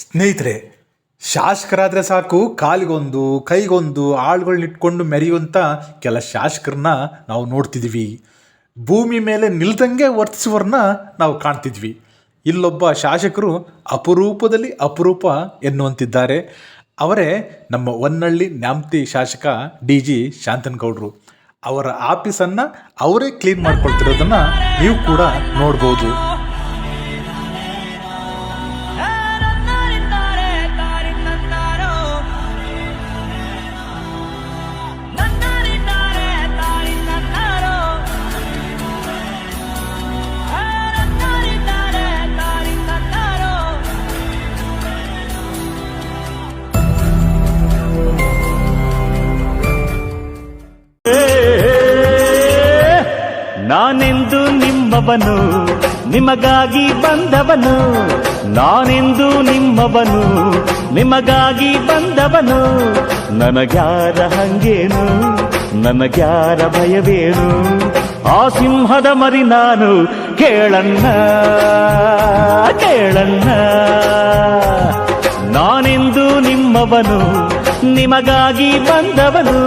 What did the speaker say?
ಸ್ನೇಹಿತರೆ, ಶಾಸಕರಾದರೆ ಸಾಕು, ಕಾಲಿಗೊಂದು, ಕೈಗೊಂದು ಆಳುಗಳನ್ನಿಟ್ಕೊಂಡು ಮೆರೆಯುವಂಥ ಕೆಲ ಶಾಸಕರನ್ನ ನಾವು ನೋಡ್ತಿದ್ವಿ. ಭೂಮಿ ಮೇಲೆ ನಿಲ್ದಂಗೆ ವರ್ತಿಸುವರನ್ನ ನಾವು ಕಾಣ್ತಿದ್ವಿ. ಇಲ್ಲೊಬ್ಬ ಶಾಸಕರು ಅಪರೂಪದಲ್ಲಿ ಅಪರೂಪ ಎನ್ನುವಂತಿದ್ದಾರೆ. ಅವರೇ ನಮ್ಮ ಹೊನ್ನಳ್ಳಿ ನ್ಯಾಮ್ತಿ ಶಾಸಕ ಡಿ ಜಿ ಶಾಂತನಗೌಡರು. ಅವರ ಆಫೀಸನ್ನು ಅವರೇ ಕ್ಲೀನ್ ಮಾಡ್ಕೊಳ್ತಿರೋದನ್ನು ನೀವು ಕೂಡ ನೋಡ್ಬೋದು. ನಾನೆಂದು ನಿಮ್ಮವನು, ನಿಮಗಾಗಿ ಬಂದವನು. ನಾನೆಂದು ನಿಮ್ಮವನು, ನಿಮಗಾಗಿ ಬಂದವನು. ನನಗ್ಯಾರ ಹಂಗೇನು, ನನಗ್ಯಾರ ಭಯವೇನು? ಆ ಸಿಂಹದ ಮರಿ ನಾನು, ಕೇಳಣ್ಣ ಕೇಳಣ್ಣ. ನಾನೆಂದು ನಿಮ್ಮವನು, ನಿಮಗಾಗಿ ಬಂದವನು.